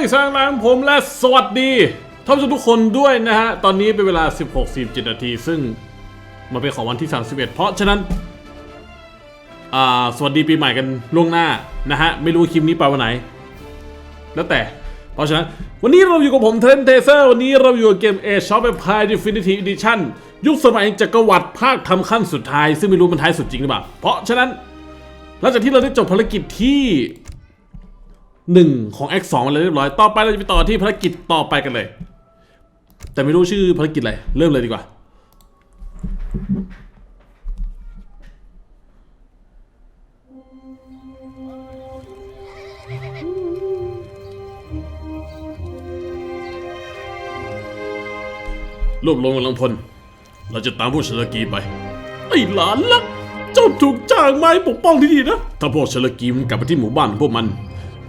ว่าไงสร้างแรงผมและสวัสดีท่านผู้ชมทุกคนด้วยนะฮะ ตอนนี้เป็นเวลา 16.47นาที ซึ่งมันเป็นของวันที่ 31 เพราะฉะนั้นอ่าสวัสดีปีใหม่กันล่วงหน้านะฮะ ไม่รู้คลิปนี้ไปวันไหน แล้วแต่ เพราะฉะนั้น วันนี้เราอยู่กับผมเทรนเทเซอร์ วันนี้เราอยู่กับเกม A Shop Empire Definitive Edition ยุคสมัยจักรวรรดิภาคทำขั้นสุดท้าย ซึ่งไม่รู้มันท้ายสุดจริงหรือเปล่า เพราะฉะนั้นหลังจากที่เราได้จบภารกิจที่ หนึ่งของ X2 มาแล้วเรียบร้อย ต่อไปเราจะไปต่อที่ภารกิจต่อไปกันเลย แต่ไม่รู้ชื่อภารกิจอะไร เริ่มเลยดีกว่า รวบรวมกำลังพล เราจะตามพวกชลกีไป ไอ้หลานลักเจ้าถูกจ้างมาให้ปกป้องที่นี่นะ ถ้าพวกชลกีมันกลับไปที่หมู่บ้านของพวกมัน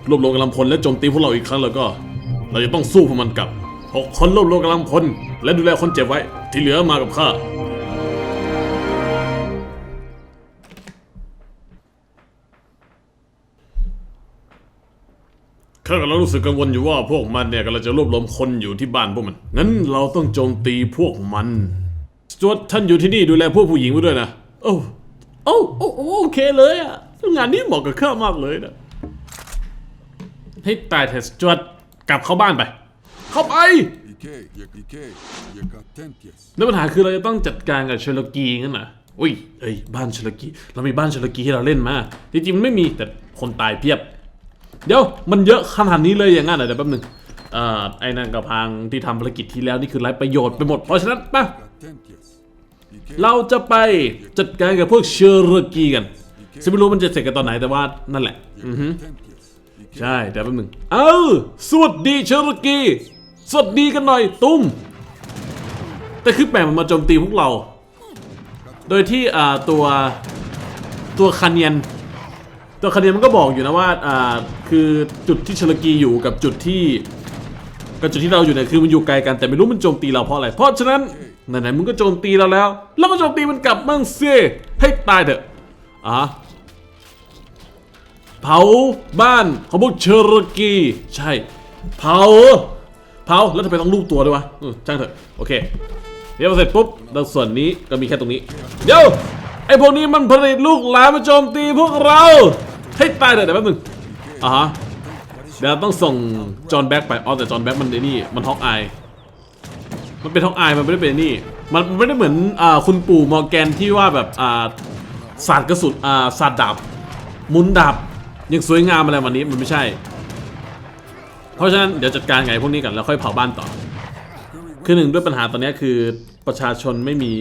รวบรวมกำลังพลและโจมตีพวกเราอีกครั้งแล้วก็ เราจะต้องสู้พวกมันกลับหกคนรวบรวมกำลังพลและดูแลคนเจ็บไว้ ที่เหลือมากับข้าข้ากำลังรู้สึกกังวลอยู่ว่าพวกมันเนี่ยกำลังจะรวบรวมคนอยู่ที่บ้านพวกมัน งั้นเราต้องโจมตีพวกมันสจวตท่านอยู่ที่นี่ดูแลพวกผู้หญิงไว้ด้วยนะ โอ้ โอ้ โอ้โอ้โอเคเลยอะงานนี้เหมาะกับข้ามากเลยนะ ให้ตายเถอะสจวตกลับเข้าบ้านไป เข้าไป แล้วปัญหาคือเราจะต้องจัดการกับเชลกีงั้นนะอุ้ยเอ้ยบ้านเชลกีเรามีบ้านเชลกีให้เราเล่นมาจริงๆมันไม่มีแต่คนตายเพียบ เดี๋ยวมันเยอะขนาดนี้เลยอย่างงั้นเหรอเดี๋ยวแป๊บหนึงเอ่อไอ้นั่นกับพังที่ทำภารกิจที่แล้วนี่คือไร้ประโยชน์ไปหมด เพราะฉะนั้นป Yakatentias. Ike, เราจะไปจัดการกับพวกเชลกีกันซึ่งไม่รู้มันจะเสร็จกันตอนไหนแต่ว่านั่นแหละ อือฮึ ใช่เดี๋ยวแป๊บหนึงเอ้าสวัสดีเชลกีสวัสดีกันหน่อยตุ้ม แต่คือแปลมันมาโจมตีพวกเรา โดยที่อ่าตัวตัวคาเนียน ตัวคาเนียนมันก็บอกอยู่นะว่าอ่าคือจุดที่เชลกีอยู่กับจุดที่กับจุดที่เราอยู่เนี่ยคือมันอยู่ไกลกันแต่ไม่รู้มันโจมตีเราเพราะอะไร เพราะฉะนั้นไหนๆมึงก็โจมตีเราแล้วเราก็โจมตีมันกลับมั่งเซ่ให้ตายเถอะอะ เผาบ้านของพวกเชอร์กี ใช่ เผา เผา แล้วทำไมต้องรูปตัวด้วยวะเออช่างเถอะ โอเค เดี๋ยวเสร็จปุ๊บแล้วส่วนนี้ก็มีแค่ตรงนี้ เดี๋ยว ไอพวกนี้มันผลิตลูกหลานมาโจมตีพวกเรา ให้ตายเถอะเดี๋ยวแป๊บนึงอะฮะ เดี๋ยวต้องส่งจอห์นแบ็กไป อ๋อแต่จอห์นแบ็กมันไอ้นี่ มันฮอกอาย มันเป็นฮอกอาย มันไม่ได้เป็นนี่ มันไม่ได้เหมือนอ่าคุณปู่มอร์แกนที่ว่าแบบอ่าศาสตร์กระสุนอ่าศาสตร์ดาบมุนดาบ ยังสวยงามอะไรวันนี้มันไม่ใช่ เพราะฉะนั้นเดี๋ยวจัดการไงพวกนี้กันแล้วค่อยเผาบ้านต่อ คือหนึ่งด้วยปัญหาตอนนี้คือประชาชนไม่มี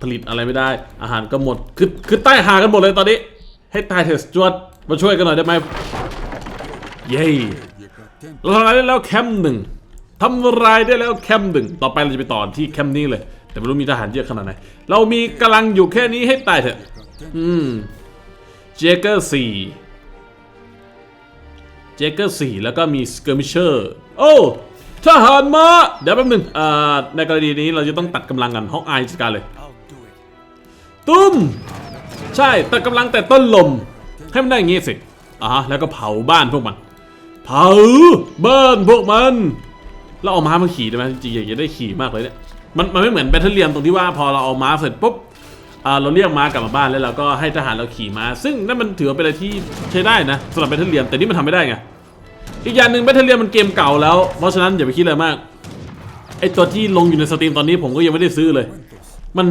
ผลิตอะไรไม่ได้ อาหารก็หมด คือคือใต้หากันหมดเลยตอนนี้ ให้ตายเถอะจวดมาช่วยกันหน่อยได้ไหมเย้เราทำลายได้แล้วแคมป์หนึ่งทำลายได้แล้วแคมป์หนึ่งต่อไปเราจะไปต่อที่แคมป์นี้เลย แต่ไม่รู้มีทหารเยอะขนาดไหน เรามีกำลังอยู่แค่นี้ให้ตายเถอะ อืม เจเกอร์สี่ จเกอร์สี่แล้วก็มีสเกอร์มิเชอร์โอ้ทหารมาเดี๋ยวแป๊บนึงอ่าในกรณีนี้เราจะต้องตัดกำลังกันฮอกอายจัดการเลย ตุ้ม ใช่ตัดกำลังแต่ต้นลม ให้มันได้อย่างงี้สิอ่าฮะแล้วก็เผาบ้านพวกมัน เผาบ้านพวกมันแล้วเอาม้ามาขี่ได้ไหมจริงๆอยากจะได้ขี่มากเลยเนี่ยมันมันไม่เหมือนแบทเทิลเลียนตรงที่ว่าพอเราเอาม้าเสร็จปุ๊บ เราเรียกม้ากลับมาบ้านแล้วเราก็ให้ทหารเราขี่ม้า ซึ่งนั่นมันถือว่าเป็นอะไรที่ใช้ได้นะสำหรับแบทเทิลเลียนแต่นี่มันทำไม่ได้ไงอีกอย่างหนึ่งแบทเทิลเลียนมันเกมเก่าแล้วเพราะฉะนั้นอย่าไปคิดอะไรมากไอตัวที่ลงอยู่ในสตรีมตอนนี้ผมก็ยังไม่ได้ซื้อเลย มัน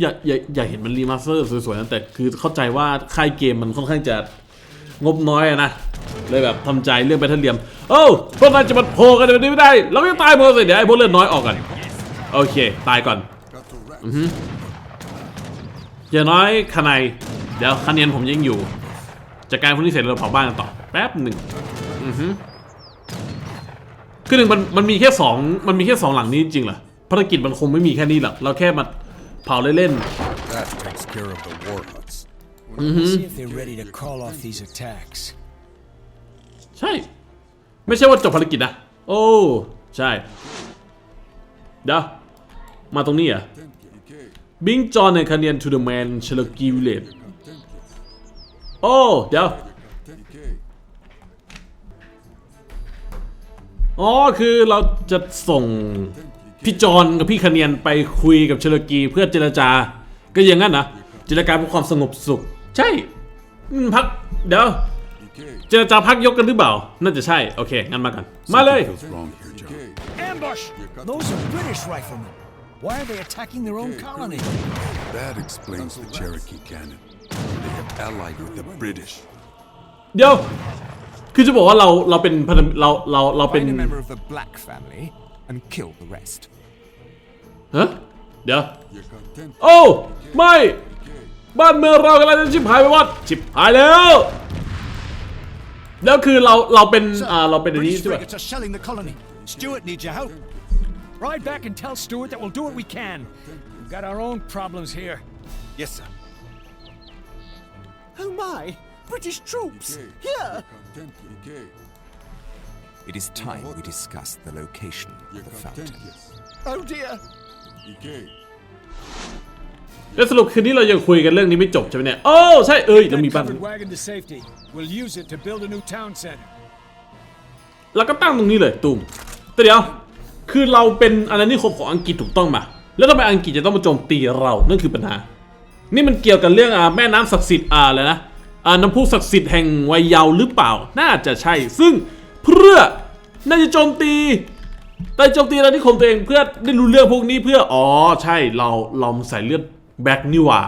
อย่าอย่าอย่าเห็นมันรีมาสเตอร์สวยๆนะแต่คือเข้าใจว่าค่ายเกมมันค่อนข้างจะงบน้อยนะเลยแบบทำใจเรื่องแบทเทิลเลียมโอ้พวกนายจะมาโผล่กันแบบนี้ไม่ได้ เราไม่ตายหมดเลยเดี๋ยวไอ้พวกเลือดน้อยออกกันโอเค ตายก่อน Katorak. อ ย่างน้อยคานายเดี๋ยวคะแนนผมยังอยู่จากการพวกนี้เสร็จเราเผาบ้านกันต่อแป๊บหนึ่งอือฮึคือหนึ่งมันมันมีแค่สองมันมีแค่สองหลังนี้จริงเหรอภารกิจมันคงไม่มีแค่นี้หรอกเราแค่มาเผาเล่น That takes care of the war huts. See if they're ready to call off these attacks. ๆใช่ ไม่ใช่ว่าจบภารกิจนะโอ้ใช่เดี๋ยวมาตรงนี้เหรอะ Ike, บิงจอนในคาเนียนทูเดอะแมนเชลกิวเลตโอ้เดี๋ยวอ๋อคือเราจะส่งพี่จอนกับพี่คะเนียนไปคุยกับเชลกีเพื่อเจรจา ก็อย่างนั้นนะเจรจาเพื่อความสงบสุข ใช่พักเดี๋ยวเจรจาพักยกกันหรือเปล่า น่าจะใช่ โอเค งั้นมากัน มาเลย Feels wrong here, John. Okay. Ambush! Those are British riflemen. Why are they attacking their own colony? That explains the Cherokee cannon. They have allied with the British. เดี๋ยว คือจะบอกว่าเราเราเป็นพันธมิตรเราเราเราเป็น Find a member of the Black family and kill the rest. ฮะเดี๋ยว You content. โอ้ ไม่ บ้านเมืองเรากำลังจะชิบหายไปวัดชิบหายแล้ว แล้วคือเราเราเป็นอ่าเราเป็นอันนี้ British ใช่ไหม frigates are shelling the colony. Stuart needs your help. Ride back and tell Stuart that we'll do what we can. We've got our own problems here. Yes, sir. Oh my! British troops! Okay. Here! Content. Okay. It is time we discuss the location You of the content. fountain. Yes. Oh dear! Okay. แล้วสรุปคืนนี้เรายังคุยกันเรื่องนี้ไม่จบใช่ไหมเนี่ย โอ้ ใช่ เอ้ยเรา That มีบ้าน covered wagon to safety. We'll use it to build a new town center. เราก็ตั้งตรงนี้เลยตูมแต่เดี๋ยว คือเราเป็นอาณานิคมของอังกฤษถูกต้องมแล้วทำไมอังกฤษจะต้องมาโจมตีเรานั่นคือปัญหา นี่มันเกี่ยวกับเรื่องอาแม่น้ำศักดิ์สิทธิ์อ่าอะไรนะอ่าน้ำพุศักดิ์สิทธิ์แห่งวัยเยาว์หรือเปล่า น่าจะใช่ ซึ่งเพื่อน่าจะโจมตี แต่โจมตีอาณานิคมตัวเองเพื่อได้รู้เรื่องพวกนี้เพื่ออ๋อใช่เราเราใส่เลือดแบ็กนี่ว่า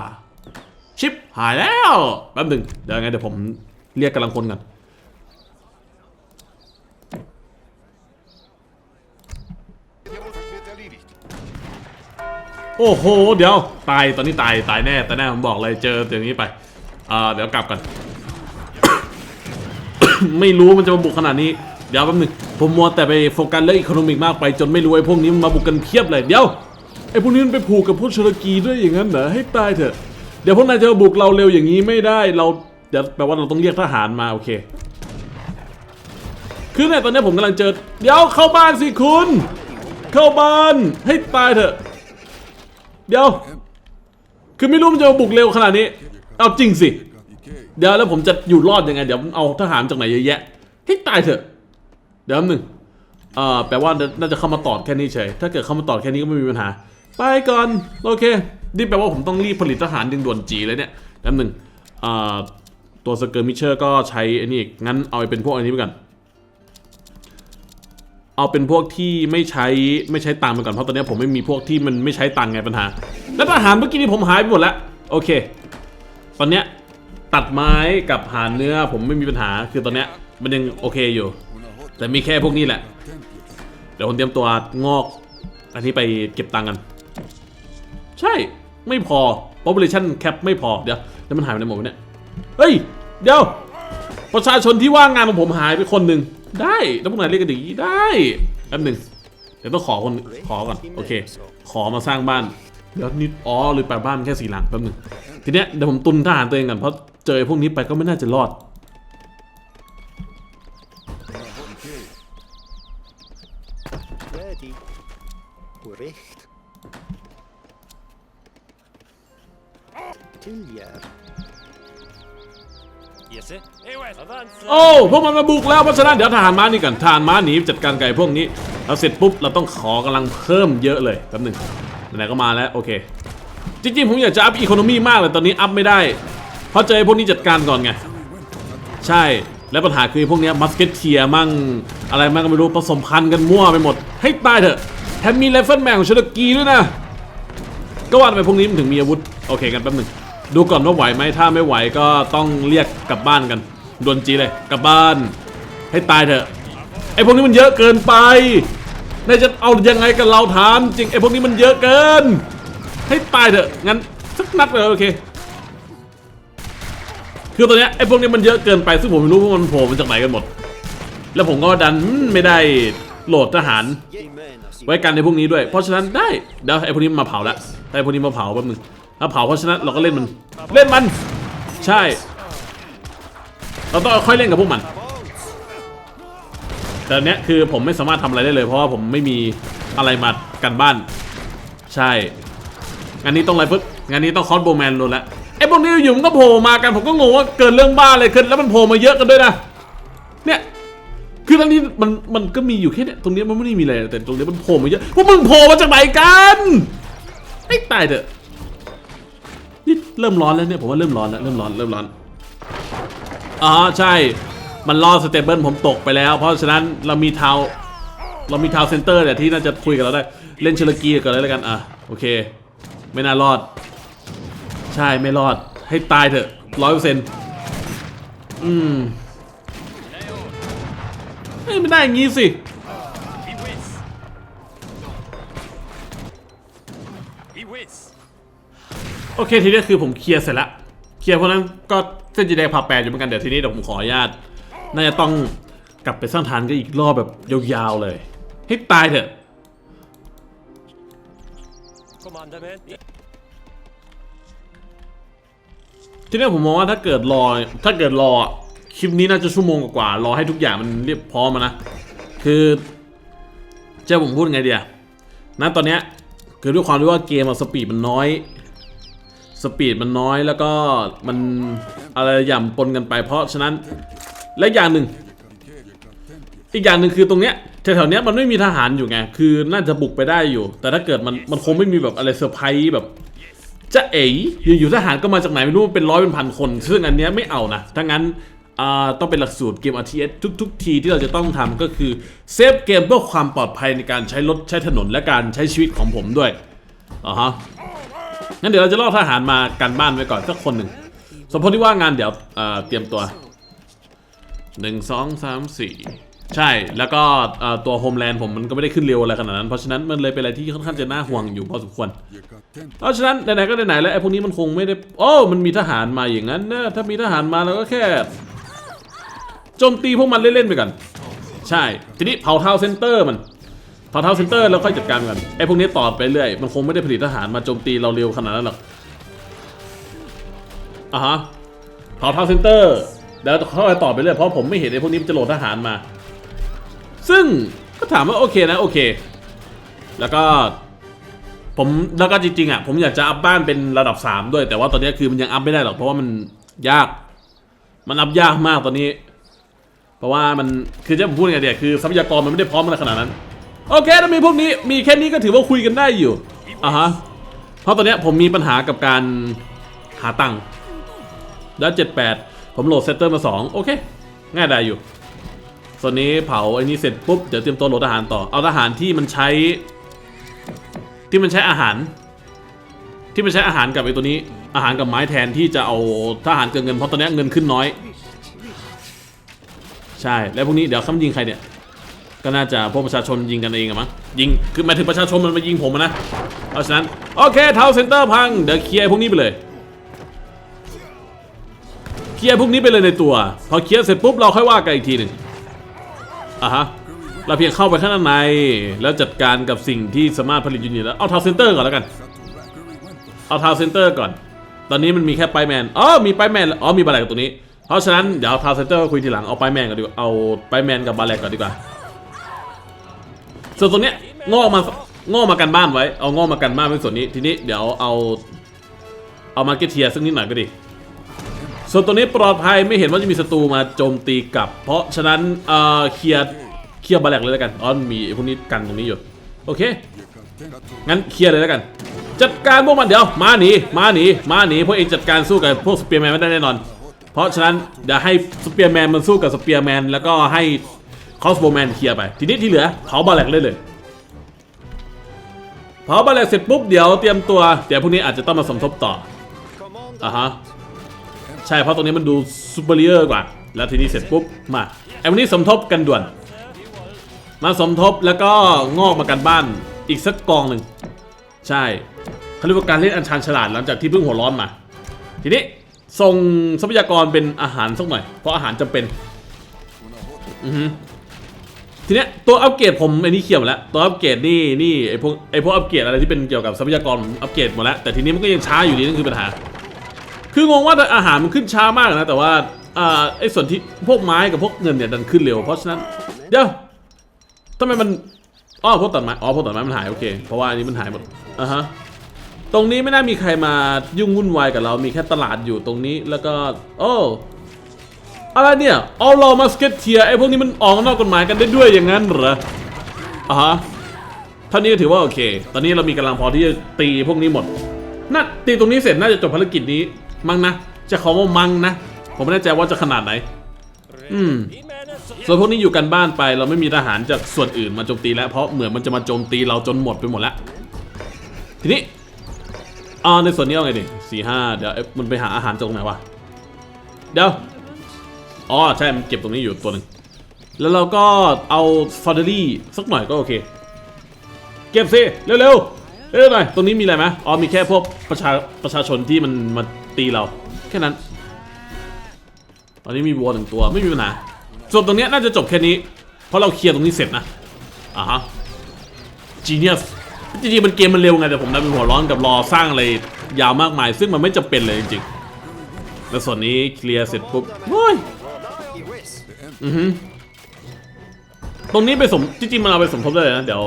ชิปหายแล้วแป๊บหนึ่งเดี๋ยวไงเดี๋ยวผมเรียกกำลังคนกัน โอ้โห เดี๋ยว ตายตอนนี้ตายตายแน่แต่แน่ผมบอกเลยเจออย่างนี้ไปอ่าเดี๋ยวกลับกัน ไม่รู้มันจะมาบุกขนาดนี้ เดี๋ยวแป๊บนึงผมมัวแต่ไปโฟกัสเรื่องอีโคโนมิกมากไปจนไม่รู้ไอ้พวกนี้มันมาบุกกันเพียบเลยเดี๋ยวไอ้พวกนี้มันไปผูกกับพวกชลกีด้วยอย่างนั้นเหรอให้ตายเถอะเดี๋ยวพวกนายจะมาบุกเราเร็วอย่างนี้ไม่ได้เราเดี๋ยวแปลว่าเราต้องเรียกทหารมาโอเคคือเนี่ยตอนนี้ผมกำลังเจอ เดี๋ยวเข้าบ้านสิคุณ เข้าบ้านให้ตายเถอะ เดี๋ยว คือไม่รู้มันจะมาบุกเร็วขนาดนี้ เอาจริงสิ เดี๋ยวแล้วผมจะอยู่รอดยังไง เดี๋ยวเอาทหารจากไหนเยอะแยะให้ตายเถอะ เดี๋ยวแป๊บนึงเอ่อแปลว่าน่าจะเข้ามาตอดแค่นี้เฉย ถ้าเกิดเข้ามาตอดแค่นี้ก็ไม่มีปัญหา ไปก่อน โอเค นี่แปลว่าผมต้องรีบผลิตทหารดึงด่วนจีเลยเนี่ยแป๊บนึงเอ่อตัวสเกอร์มิเชอร์ก็ใช้อ้นี่อีกงั้นเอาไปเป็นพวกอันนี้ไปก่อน เอาเป็นพวกที่ไม่ใช้ไม่ใช้ตังค์ไปก่อนเพราะตอนนี้ผมไม่มีพวกที่มันไม่ใช้ตังค์ไงปัญหา แล้วทหารเมื่อกี้นี้ผมหายไปหมดแล้วโอเค ตอนเนี้ยตัดไม้กับหาเนื้อผมไม่มีปัญหาคือตอนเนี้ยมันยังโอเคอยู่ แต่มีแค่พวกนี้แหละ เดี๋ยวผมเตรียมตัวงอก อันนี้ไปเก็บตังค์กัน ใช่ไม่พอ population cap ไม่พอเดี๋ยวแล้วมันหายไปไหนหมดเนี่ยเฮ้ย เดี๋ยว ประชาชนที่ว่างงานของผมหายไปคนหนึ่ง ได้แล้วพวกนายเรียกกันอย่างนี้ได้แป๊บหนึ่งเดี๋ยวต้องขอคนขอก่อนโอเค ขอมาสร้างบ้านเดี๋ยวนิดอ๋อหรือแปลบ้านแค่สี่หลังแป๊บหนึ่งทีเนี้ยเดี๋ยวผมตุนทหารตัวเองก่อนเพราะเจอพวกนี้ไปก็ไม่น่าจะรอด โอ้พวกมันมาบุกแล้วเพราะฉะนั้นเดี๋ยวทหารม้านี่ก่อนทหารม้าหนีจัดการไก่พวกนี้เราเสร็จปุ๊บเราต้องขอกำลังเพิ่มเยอะเลยแป๊บหนึ่งไหนก็มาแล้วโอเค จริงๆผมอยากจะอัพอีโคโนมีมากเลยตอนนี้อัพไม่ได้ เพราะเจอไอ้พวกนี้จัดการก่อนไง ใช่และปัญหาคือพวกนี้มัสเก็ตเทียมั่งอะไรมั่งก็ไม่รู้ผสมพันธุ์กันมั่วไปหมด ให้ตายเถอะแถมมีไรเฟิลแมนของเชลกีด้วยนะก็ว่าทำไมพวกนี้มันถึงมีอาวุธ โอเคกันแป๊บหนึ่งดูก่อนว่าไหวไหมถ้าไม่ไหวก็ต้องเรียกกลับบ้านกัน ดวนจีเลยกลับบ้าน ให้ตายเถอะไอพวกนี้มันเยอะเกินไปนายจะเอายังไงกับเราถามจริงไอพวกนี้มันเยอะเกิน ให้ตายเถอะงั้นสักนัดเลยโอเคคือตอนเนี้ยไอพวกนี้มันเยอะเกินไปซึ่งผมไม่รู้ว่ามันโผล่มาจากไหนกันหมด แล้วผมก็ดันไม่ได้โหลดทหาร ไว้กันในพวกนี้ด้วย เพราะฉะนั้นได้เดี๋ยวไอพวกนี้มาเผาละไอพวกนี้มาเผาแป๊บนึงถ้าเผาเพราะฉะนั้นเราก็เล่นมันเล่นมัน ใช่ เราต้องค่อยเล่นกับพวกมัน แต่อันเนี้ยคือผมไม่สามารถทำอะไรได้เลย เพราะว่าผมไม่มีอะไรมากันบ้าน ใช่งานนี้ต้องอะไรปึ๊บงานนี้ต้องคอสโบแมนโดนละไอ้พวกนี้อยู่มันก็โผล่มากันผมก็งงว่าเกิดเรื่องบ้าอะไรขึ้นแล้วมันโผล่มาเยอะกันด้วยนะเนี่ยคือคือตรงนี้มันมันก็มีอยู่แค่เนี้ยตรงนี้มันไม่ได้มีอะไรแต่ตรงนี้มันโผล่มาเยอะพวกมึงโผล่มาจากไหนกันไอ้ตายเถอะนี่เริ่มร้อนแล้วเนี่ยผมว่าเริ่มร้อนแล้วเริ่มร้อนเริ่มร้อน อ๋อใช่ มันล่อสเตเบิลผมตกไปแล้ว เพราะฉะนั้นเรามีเทาเรามีเทาเซนเตอร์เนี่ยที่น่าจะคุยกับเราได้ เล่นเชลกีก่อนเลยแล้วกัน อะ โอเค ไม่น่ารอด ใช่ไม่รอด ให้ตายเถอะร้อยเปอร์เซ็นต์อืมเฮ้ยไม่ได้อย่างงี้สิโอเคทีนี้คือผมเคลียร์เสร็จละเคลียร์เพราะนั้นก็ เส้นจีแดงผ่าแปดอยู่เหมือนกันเดี๋ยวทีนี้เดี๋ยวผมขออนุญาตน่าจะต้องกลับไปสร้างฐานกันอีกรอบแบบยาวๆเลย ให้ตายเถอะทีนี้ผมมองว่าถ้าเกิดรอถ้าเกิดรอคลิปนี้น่าจะชั่วโมงกว่ารอให้ทุกอย่างมันเรียบพร้อมอะนะคือจะผมพูดไงเดียนะตอนเนี้ยคือด้วยความที่ว่าเกมอะสปีดมันน้อย สปีดมันน้อยแล้วก็มันอะไรอย่างปนกันไป เพราะฉะนั้นและอย่างหนึ่ง อีกอย่างหนึ่งคือตรงเนี้ยแถวๆเนี้ยมันไม่มีทหารอยู่ไง คือน่าจะบุกไปได้อยู่ แต่ถ้าเกิดมันมันคงไม่มีแบบอะไรเซอร์ไพรส์แบบจะเอ๋ยอยู่ๆทหารก็มาจากไหนไม่รู้มันเป็นร้อยเป็นพันคน ซึ่งอันเนี้ยไม่เอานะถ้างั้นต้องเป็นหลักสูตรเกม RTS ทุกๆ ทีที่เราจะต้องทำก็คือเซฟเกมเพื่อความปลอดภัยในการใช้รถใช้ถนนและการใช้ชีวิตของผมด้วยอ่าฮะ งั้นเดี๋ยวเราจะล่อทหารมากันบ้านไว้ก่อนสักคนหนึ่งสมพลที่ว่างานเดี๋ยวเตรียมตัวหนึ่งสองสามสี่ใช่แล้วก็ตัวโฮมแลนด์ผมมันก็ไม่ได้ขึ้นเร็วอะไรขนาดนั้น เพราะฉะนั้นมันเลยเป็นอะไรที่ค่อนข้างจะน่าห่วงอยู่พอสมควร เพราะฉะนั้นไหนๆก็ไหนๆแล้วไอ้พวกนี้มันคงไม่ได้โอ้มันมีทหารมาอย่างนั้นนะถ้ามีทหารมาเราก็แค่โจมตีพวกมันเล่นๆไปก่อนใช่ ทีนี้เผาเท้าเซนเตอร์มัน เผาเท้าเซนเตอร์แล้วค่อยจัดการมันก่อนไอ้พวกนี้ต่อไปเรื่อยมันคงไม่ได้ผลิตทหารมาโจมตีเราเร็วขนาดนั้นหรอกอะฮะเผาเท้าเซนเตอร์แล้วค่อยต่อไปเรื่อยเพราะผมไม่เห็นไอ้พวกนี้มันจะโหลดทหารมา ซึ่งก็ถามว่าโอเคนะโอเค แล้วก็ผมแล้วก็จริงๆอะผมอยากจะอัพบ้านเป็นระดับ 3 ด้วยแต่ว่าตอนนี้คือมันยังอัพไม่ได้หรอกเพราะว่ามันยาก มันอัพยากมากตอนนี้ เพราะว่ามันคือจะผมพูดยังไงเดียคือทรัพยากรมันไม่ได้พร้อมอะไรขนาดนั้น โอเคถ้ามีพวกนี้มีแค่นี้ก็ถือว่าคุยกันได้อยู่อะฮะเพราะตอนนี้ผมมีปัญหากับการหาตังค์แล้ว78 ผมโหลดเซตเตอร์มา 2 โอเค ง่ายได้อยู่ ส่วนนี้เผาไอ้นี่เสร็จปุ๊บ เดี๋ยวเตรียมตัวโหลดทหารต่อ เอาทหารที่มันใช้ ที่มันใช้อาหาร ที่มันใช้อาหารกับไอ้ตัวนี้ อาหารกับไม้แทนที่จะเอาทหารเกินเงินเพราะตอนนี้เงินขึ้นน้อย ใช่ แล้วพวกนี้เดี๋ยวเขามายิงใครเนี่ย ก็น่าจะพวกประชาชนยิงกันเองอะมั้งยิงคือหมายถึงประชาชนมันมายิงผมอะนะเพราะฉะนั้นโอเคเท้าเซ็นเตอร์พังเดี๋ยวเคลียร์พวกนี้ไปเลยเคลียร์พวกนี้ไปเลยในตัว พอเคลียร์เสร็จปุ๊บเราค่อยว่ากันอีกทีหนึ่งอะฮะเราเพียงเข้าไปข้างในแล้วจัดการกับสิ่งที่สามารถผลิตยูนิตแล้วเอาทาวเซนเตอร์ก่อนแล้วกันเอาทาวเซนเตอร์ก่อน ตอนนี้มันมีแค่ไปแมนอ๋อมีไปแมนอ๋อมีบาแลกตัวนี้ เพราะฉะนั้นเดี๋ยวเอาทาวเซนเตอร์คุยทีหลังเอาไปแมนก่อนดีกว่าเอาไปแมนกับบาแลกก่อนดีกว่า ส่วนตรงเนี้ยงอกมางอกมากันบ้านไว้ เอางอกมากันบ้านไว้ส่วนนี้ ทีนี้เดี๋ยวเอาเอามาเก็ตเทียสักนิดหน่อยก็ดี ส่วนตัวนี้ปลอดภัยไม่เห็นว่าจะมีศัตรูมาโจมตีกลับ เพราะฉะนั้นเอ่อเคลียร์เคลียร์บาแลกเลยแล้วกันอ๋อมีพวกนี้กันตรงนี้อยู่โอเคงั้นเคลียร์เลยแล้วกัน จัดการพวกมันเดี๋ยวมาหนีมาหนีมาหนีพวกเองจัดการสู้กับพวกสเปียร์แมนไม่ได้แน่นอน เพราะฉะนั้นเดี๋ยวให้สเปียร์แมนมันสู้กับสเปียร์แมนแล้วก็ให้ คอสโบแมนเคลียร์ไป ทีนี้ที่เหลือเผาบาแลกเลยเลยเผาบาแลกเสร็จปุ๊บเดี๋ยวเตรียมตัว เดี๋ยวพวกนี้อาจจะต้องมาสมทบต่ออะฮะใช่เพราะตรงนี้มันดูซูเปอร์เรียกว่า แล้วทีนี้เสร็จปุ๊บมาไอ้พวันนี้สมทบกันด่วน มาสมทบแล้วก็งอกมากันบ้านอีกสักกองหนึ่งใช่เขาเรียกว่าการเล่นอันชันฉลาดหลังจากที่เพิ่งหัวร้อนมา ทีนี้ส่งทรัพยากรเป็นอาหารสักหน่อย เพราะอาหารจำเป็น อือ ทีเนี้ยตัวอัปเกรดผมไอ้นี่เขียวหมดแล้วตัวอัปเกรดนี่นี่ไอพวกไอพวกอัปเกรดอะไรที่เป็นเกี่ยวกับทรัพยากรผมอัปเกรดหมดแล้วแต่ทีนี้มันก็ยังช้าอยู่ดีนั่นคือปัญหา คืองงว่าอาหารมันขึ้นช้ามากนะแต่ว่าอ่าไอส่วนที่พวกไม้กับพวกเงินเนี่ยดันขึ้นเร็วเพราะฉะนั้นเดี๋ยวทำไมมันอ๋อพวกตัดไม้อ๋อพวกตัดไม้มันหายโอเคเพราะว่าอันนี้มันหายหมดอะฮะตรงนี้ไม่น่ามีใครมายุ่งวุ่นวายกับเรามีแค่ตลาดอยู่ตรงนี้แล้วก็โอ้ อะไรเนี่ยเอาเรามาสเก็ตเทียไอ้พวกนี้มันออกนอกกฎหมายกันได้ด้วยอย่างนั้นเหรออะฮะท่านี้ก็ถือว่าโอเค ตอนนี้เรามีกำลังพอที่จะตีพวกนี้หมดน่าตีตรงนี้เสร็จน่าจะจบภารกิจนี้มั้งนะจะขอว่ามั้งนะ ผมไม่แน่ใจว่าจะขนาดไหน อืมส่วนพวกนี้อยู่กันบ้านไปเราไม่มีทหารจากส่วนอื่นมาโจมตีแล้วเพราะเหมือนมันจะมาโจมตีเราจนหมดไปหมดแล้วทีนี้อ่าในส่วนนี้เอาไงดิสี่ห้าเดี๋ยวมันไปหาอาหารจากไหนวะเดี๋ยว อ๋อใช่มันเก็บตรงนี้อยู่ตัวหนึ่งแล้วเราก็เอาฟอร์เดอรี่สักหน่อยก็โอเค เก็บสิเร็วๆเร็วหน่อยตรงนี้มีอะไรไหมอ๋อมีแค่พวกประชาประชาชนที่มันมาตีเรา แค่นั้น ตอนนี้มีวัวหนึ่งตัวไม่มีปัญหาส่วนตรงนี้น่าจะจบแค่นี้ เพราะเราเคลียร์ตรงนี้เสร็จนะอ่าฮะ genius จริงๆมันเกมมันเร็วไงแต่ผมดันเป็นหัวร้อนกับรอสร้างอะไรยาวมากมาย ซึ่งมันไม่จำเป็นเลยจริงๆแล้วส่วนนี้เคลียร์เสร็จปุ๊บโอ้ย อือฮึตรงนี้ไปสมจริงๆมันเอาไปสมทบได้เลยนะเดี๋ยว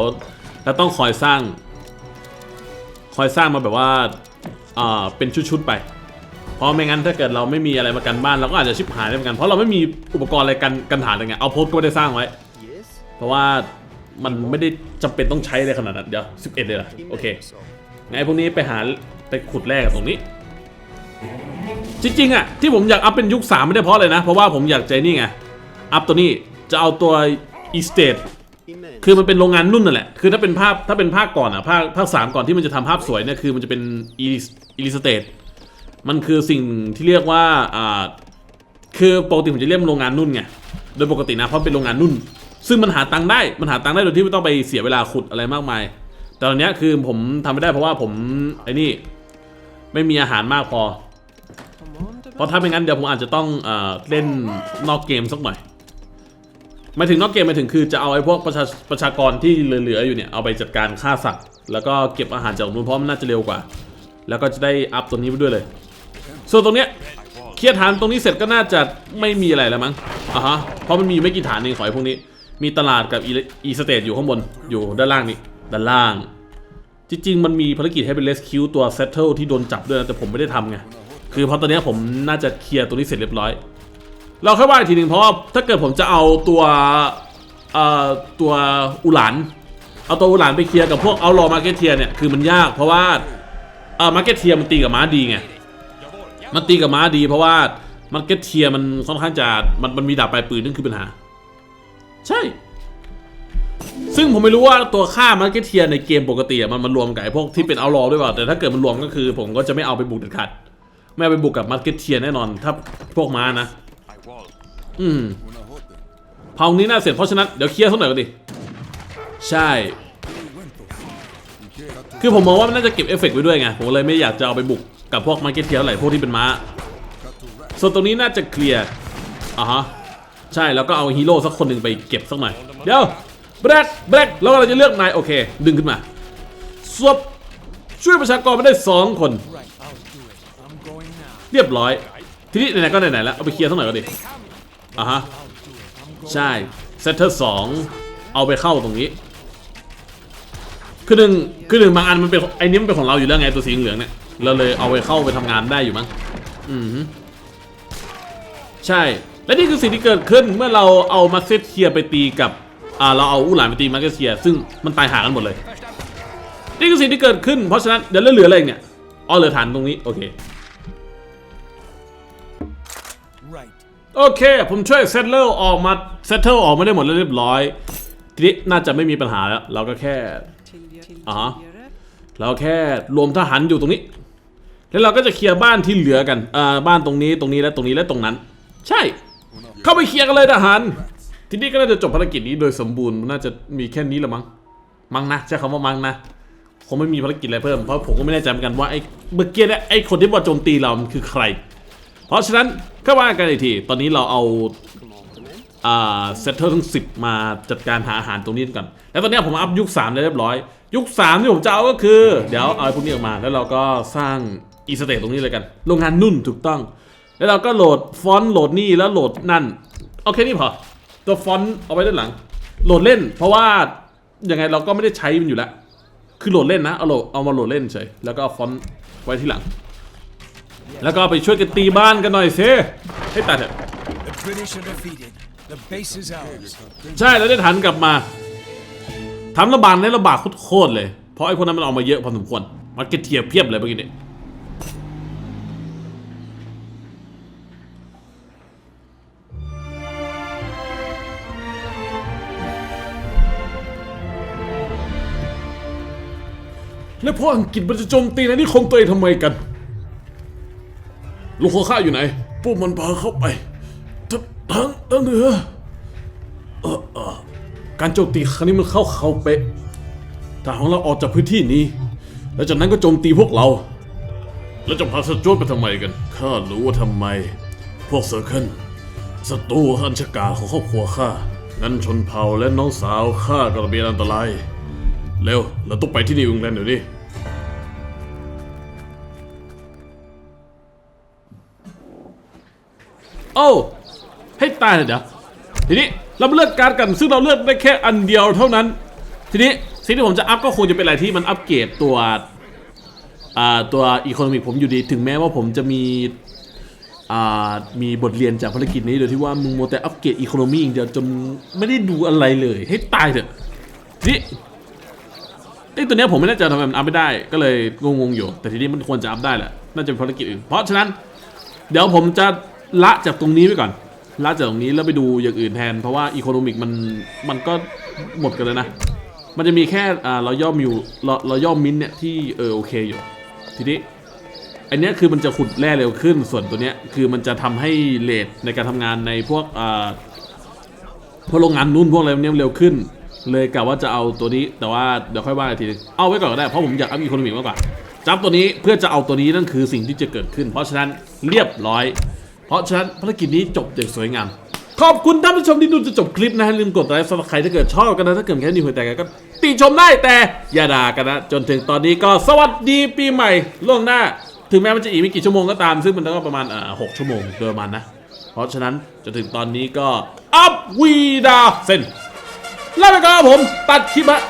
เราต้องคอยสร้าง คอยสร้างมาแบบว่าอ่าเป็นชุดๆไป เพราะไม่งั้นถ้าเกิดเราไม่มีอะไรมากันบ้านเราก็อาจจะชิบหายได้เหมือนกันเพราะเราไม่มีอุปกรณ์อะไรกันกันฐานอะไรเงี้ยเอาโพสก็ไม่ได้สร้างไว้ เพราะว่ามันไม่ได้จำเป็นต้องใช้เลยขนาดนั้นเดี๋ยว11 เลยเหรอโอเคไงพวกนี้ไปหาไปขุดแร่กับตรงนี้ จริงๆอะที่ผมอยากอัพเป็นยุค3ไม่ได้เพราะเลยนะ เพราะว่าผมอยากใจนี่ไง อัพตัวนี้จะเอาตัว e state Immense. คือมันเป็นโรงงานนุ่นนั่นแหละ คือถ้าเป็นภาพถ้าเป็นภาคก่อนอะภาคภาคสามก่อนที่มันจะทำภาพสวยเนี่ยคือมันจะเป็น e e state มันคือสิ่งที่เรียกว่าอ่าคือปกติผมจะเรียกมันโรงงานนุ่นไงโดยปกตินะเพราะเป็นโรงงานนุ่น ซึ่งมันหาตังค์ได้มันหาตังค์ได้โดยที่ไม่ต้องไปเสียเวลาขุดอะไรมากมาย แต่ตอนเนี้ยคือผมทำไม่ได้เพราะว่าผมไอ้นี่ไม่มีอาหารมากพอ เพราะถ้าไม่งั้นเดี๋ยวผมอาจจะต้องเอ่อเล่นนอกเกมสักหน่อย หมายถึงนอกเกมหมายถึงคือจะเอาไอ้พวกประชาประชากรที่เหลือๆอยู่เนี่ยเอาไปจัดการฆ่าสัตว์ แล้วก็เก็บอาหารจากตรงนู้นเพราะมันน่าจะเร็วกว่า แล้วก็จะได้อัพตัวนี้ไปด้วยเลย ส่วนตรงเนี้ยเคลียร์ฐานตรงนี้เสร็จก็น่าจะไม่มีอะไรแล้วมั้งอะฮะเพราะมันมีไม่กี่ฐานเองขอไอ้พวกนี้ มีตลาดกับอีสเตทอยู่ข้างบนอยู่ด้านล่างนี่ด้านล่าง จริงๆมันมีภารกิจให้เป็น rescue ตัว settle ที่โดนจับด้วยนะแต่ผมไม่ได้ทำไงคือเพราะตอนเนี้ยผมน่าจะเคลียร์ตัวนี้เสร็จเรียบร้อย เราค่อยว่าอีกทีหนึ่งเพราะว่าถ้าเกิดผมจะเอาตัวเอ่อตัวอุหลานเอาตัวอุหลานไปเคลียร์กับพวกเอารอมาเก็ตเทียเนี่ยคือมันยากเพราะว่าเอ่อมาเก็ตเทียมันตีกับม้าดีไงมันตีกับม้าดี เพราะว่ามาเก็ตเทียมันค่อนข้างจะมันมันมีดาบปลายปืนนั่นคือปัญหา ใช่ ซึ่งผมไม่รู้ว่าตัวค่ามาร์เก็ตเทียในเกมปกติมันมันรวมกับไอ้พวกที่เป็นเอารอด้วยเปล่าแต่ถ้าเกิดมันรวมก็คือ ผมก็จะไม่เอาไปบุกเด็ดขาดไม่เอาไปบุกกับมาร์เก็ตเทียแน่นอน ถ้าพวกม้านะ อืมเผานี้น่าเสร็จเพราะฉะนั้นเดี๋ยวเคลียร์สักหน่อยก็ดีใช่ คือผมมองว่ามันน่าจะเก็บเอฟเฟกต์ไว้ด้วยไงผมเลยไม่อยากจะเอาไปบุกกับพวกมาร์เก็ตเทียเท่าไรพวกที่เป็นม้าส่วนตรงนี้น่าจะเคลียร์อะฮะใช่แล้วก็เอาฮีโร่สักคนหนึ่งไปเก็บสักหน่อยเดี๋ยวแบล็กแบล็กแล้วเราจะเลือกนายโอเค ดึงขึ้นมาสวบช่วยประชากรมาได้สองคน เรียบร้อย ทีนี้ไหนๆก็ไหนๆแล้ว เอาไปเคลียร์สักหน่อยก็ดีอะฮะ ใช่เซตเตอร์สองเอาไปเข้าตรงนี้ คือหนึ่งคือหนึ่งบางอันมันเป็นไอ้นี้มันเป็นของเราอยู่แล้วไงตัวสีเหลืองเนี่ย เราเลยเอาไปเข้าไปทำงานได้อยู่มั้ง อืมฮึใช่ และนี่คือสิ่งที่เกิดขึ้นเมื่อเราเอามาเซตเทียร์ไปตีกับ อ่า เราเอาอูหลานไปตีมาเกเทียร์ซึ่งมันตายหากันหมดเลย นี่คือสิ่งที่เกิดขึ้น เพราะฉะนั้นเดี๋ยวเหลืออะไรเนี่ย อ๋อเหลือฐานตรงนี้ โอเค โอเค ผมช่วยเซตเลอร์ออกมาเซตเทิลออกมาได้หมดแล้วเรียบร้อยทีนี้น่าจะไม่มีปัญหาแล้ว เราก็แค่อ่าเราแค่รวมทหารอยู่ตรงนี้ แล้วเราก็จะเคลียร์บ้านที่เหลือกันอ่าบ้านตรงนี้ตรงนี้และตรงนี้และตรงนั้น ใช่ เข้าไปเคลียร์กันเลยทหาร ทีนี้ก็น่าจะจบภารกิจนี้โดยสมบูรณ์น่าจะมีแค่นี้ละมั้งมั้งนะใช้คำว่ามั้งนะคงไม่มีภารกิจอะไรเพิ่มเพราะผมก็ไม่แน่ใจเหมือนกันว่าไอ้เมื่อกี้เนี่ยไอ้คนที่มาโจมตีเรามันคือใคร เพราะฉะนั้นก็ว่ากันอีกที ตอนนี้เราเอาเซตเตอร์ทั้ง 10 มาจัดการหาอาหารตรงนี้กันแล้วตอนนี้ผมอัพยุค3ได้เรียบร้อย ยุค3ที่ผมจะเอาก็คือ เดี๋ยวเอาไอ้พวกนี้ออกมา แล้วเราก็สร้างอีสเตทตรงนี้เลยกัน โรงงานนุ่นถูกต้อง แล้วเราก็โหลดฟอนต์โหลดนี่แล้วโหลดนั่น โอเคนี่พอ ตัวฟอนต์เอาไว้ด้านหลัง โหลดเล่น เพราะว่ายังไงเราก็ไม่ได้ใช้มันอยู่แล้ว คือโหลดเล่นนะ เอาโหลดเอามาโหลดเล่นเฉย แล้วก็เอาฟอนต์ไว้ที่หลัง แล้วก็ไปช่วยกันตีบ้านกันหน่อยเซให้ตัดเถอะ ใช่แล้วได้ฐานกลับมาทำระบาดในระบาดโคตรเลย เพราะไอ้พวกนั้นมันออกมาเยอะพอสมควรมันเกตเทียบเพียบเลยเมื่อกี้นี้แล้วพวกอังกฤษมันจะโจมตีในนิคมตัวเองทำไมกัน ลูกของข้าอยู่ไหนพวกมันพาเข้าไปทั้งทั้งทั้งเหนือการโจมตีครั้งนี้มันเข้าเขาเป๊ะทหารของเราออกจากพื้นที่นี้ แล้วจากนั้นก็โจมตีพวกเรา แล้วจะพาสจวตไปทำไมกัน ข้ารู้ว่าทำไม พวกเซอร์เคิลศัตรูอัญชากาของครอบครัวข้า งั้นชนเผ่าและน้องสาวข้าก็ระเบียนอันตราย เร็ว เราต้องไปที่นิวอิงแลนด์เดี๋ยวนี้ โอ้ให้ตายเลยเดี๋ยวทีนี้เราเลือกการดกันซึ่งเราเลือกได้แค่อันเดียวเท่านั้น ทีนี้สิ่งที่ผมจะอัพก็คงจะเป็นอะไรที่มันอัปเกรดตัวอ่าตัวอีโคโนมิกผมอยู่ดี ถึงแม้ว่าผมจะมีอ่ามีบทเรียนจากภารกิจนี้โดยที่ว่ามึงโมแต่อัปเกรดอีโคโนมีอย่างเดียวจนไม่ได้ดูอะไรเลย ให้ตายเถอะทีนี้ไอ้ตัวเนี้ยผมไม่แน่ใจทำไมมันอัพไม่ได้ ก็เลยงงๆอยู่ แต่ทีนี้มันควรจะอัพได้แหละน่าจะเป็นภารกิจอื่นเพราะฉะนั้น เดี๋ยวผมจะ ละจากตรงนี้ไปก่อน ละจากตรงนี้แล้วไปดูอย่างอื่นแทน เพราะว่าอีโคโนมิกมันมันก็หมดกันแล้วนะ มันจะมีแค่อ่าเราย่อมิวเราเราย่อมินเนี่ยที่เออโอเคอยู่ ทีนี้อันนี้คือมันจะขุดแร่เร็วขึ้น ส่วนตัวเนี้ยคือมันจะทำให้เลทในการทำงานในพวกอ่าพวกโรงงานนู่นพวกอะไรเนี้ยเร็วขึ้น เลยกะว่าจะเอาตัวนี้ แต่ว่าเดี๋ยวค่อยว่าอีกทีนึงเอาไว้ก่อนก็ได้ เพราะผมอยากอัพอีโคโนมิกมากกว่าจับตัวนี้เพื่อจะเอาตัวนี้นั่นคือสิ่งที่จะเกิดขึ้น เพราะฉะนั้นเรียบร้อย เพราะฉะนั้นภารกิจนี้จบอย่างสวยงาม ขอบคุณท่านผู้ชมที่ดูจนจบคลิปนะฮะลืมกดไลค์สำหรับใครถ้าเกิดชอบกันนะถ้าเกิดแค่นี้หัวแตกก็ติชมได้แต่อย่าด่ากันนะจนถึงตอนนี้ก็สวัสดีปีใหม่ล่วงหน้า ถึงแม้มันจะอีกไม่กี่ชั่วโมงก็ตามซึ่งมันก็ประมาณเอ่อหกชั่วโมงโดยประมาณนะ เพราะฉะนั้นจนถึงตอนนี้ก็อัพวีดาเซนลาไปก่อนครับผมตัดคลิปฮะ